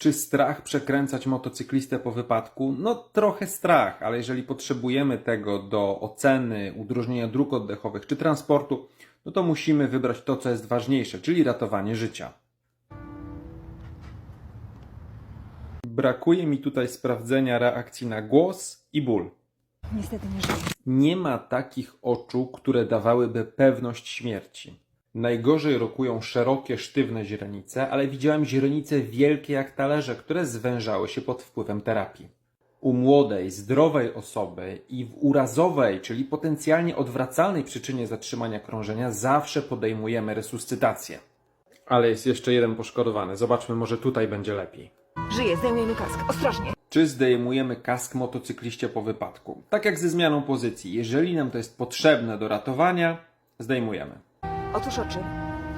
Czy strach przekręcać motocyklistę po wypadku? No trochę strach, ale jeżeli potrzebujemy tego do oceny, udrożnienia dróg oddechowych czy transportu, no to musimy wybrać to, co jest ważniejsze, czyli ratowanie życia. Brakuje mi tutaj sprawdzenia reakcji na głos i ból. Niestety nie żyje. Nie ma takich oczu, które dawałyby pewność śmierci. Najgorzej rokują szerokie, sztywne źrenice, ale widziałem źrenice wielkie jak talerze, które zwężały się pod wpływem terapii. U młodej, zdrowej osoby i w urazowej, czyli potencjalnie odwracalnej przyczynie zatrzymania krążenia, zawsze podejmujemy resuscytację. Ale jest jeszcze jeden poszkodowany. Zobaczmy, może tutaj będzie lepiej. Żyje, zdejmujemy kask. Ostrożnie. Czy zdejmujemy kask motocykliście po wypadku? Tak jak ze zmianą pozycji. Jeżeli nam to jest potrzebne do ratowania, zdejmujemy. Otwórz oczy.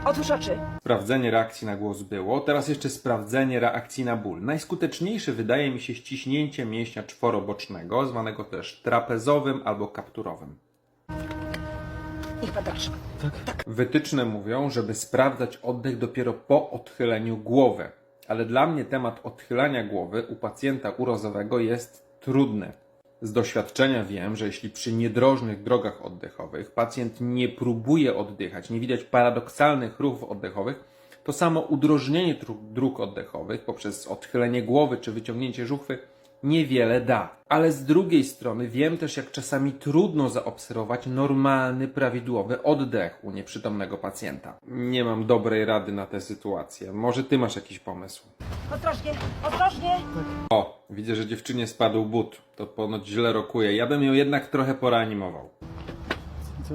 Otwórz oczy. Sprawdzenie reakcji na głos było, teraz jeszcze sprawdzenie reakcji na ból. Najskuteczniejsze wydaje mi się ściśnięcie mięśnia czworobocznego, zwanego też trapezowym albo kapturowym. Niech pan dalszy. Wytyczne mówią, żeby sprawdzać oddech dopiero po odchyleniu głowy. Ale dla mnie temat odchylania głowy u pacjenta urozowego jest trudny. Z doświadczenia wiem, że jeśli przy niedrożnych drogach oddechowych pacjent nie próbuje oddychać, nie widać paradoksalnych ruchów oddechowych, to samo udrożnienie dróg, oddechowych poprzez odchylenie głowy czy wyciągnięcie żuchwy niewiele da. Ale z drugiej strony wiem też, jak czasami trudno zaobserwować normalny, prawidłowy oddech u nieprzytomnego pacjenta. Nie mam dobrej rady na tę sytuację. Może ty masz jakiś pomysł? Ostrożnie. Ostrożnie. O, widzę, że dziewczynie spadł but. To ponoć źle rokuje. Ja bym ją jednak trochę poreanimował. Co?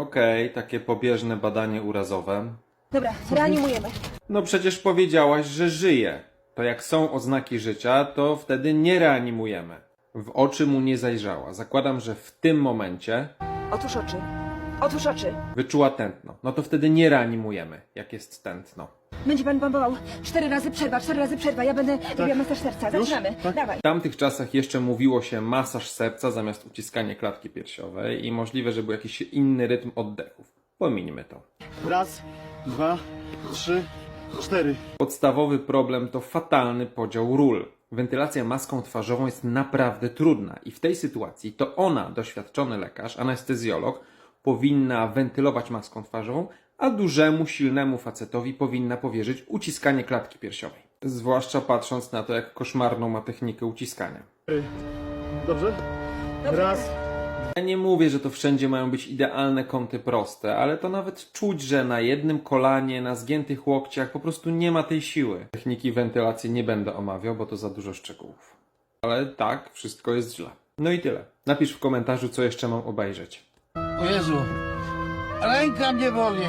Okej, takie pobieżne badanie urazowe. Dobra, reanimujemy. No przecież powiedziałaś, że żyje. To jak są oznaki życia, to wtedy nie reanimujemy. W oczy mu nie zajrzała. Zakładam, że w tym momencie Otwórz oczy. Otwórz oczy. wyczuła tętno. No to wtedy nie reanimujemy, jak jest tętno. Będzie pan bombował. Cztery razy przerwa, cztery razy przerwa. Ja będę robiła masaż serca. Już? Zaczynamy. Tak. Dawaj. W tamtych czasach jeszcze mówiło się masaż serca zamiast uciskanie klatki piersiowej i możliwe, że był jakiś inny rytm oddechów. Pomińmy to. Raz, dwa, trzy, cztery. Podstawowy problem to fatalny podział ról. Wentylacja maską twarzową jest naprawdę trudna i w tej sytuacji to ona, doświadczony lekarz, anestezjolog, powinna wentylować maską twarzową, a dużemu, silnemu facetowi powinna powierzyć uciskanie klatki piersiowej. Zwłaszcza patrząc na to, jak koszmarną ma technikę uciskania. Dobrze? Dobrze. Raz, Ja nie mówię, że to wszędzie mają być idealne kąty proste, ale to nawet czuć, że na jednym kolanie, na zgiętych łokciach po prostu nie ma tej siły. Techniki wentylacji nie będę omawiał, bo to za dużo szczegółów. Ale tak, wszystko jest źle. No i tyle. Napisz w komentarzu, co jeszcze mam obejrzeć. O Jezu, ręka mnie boli.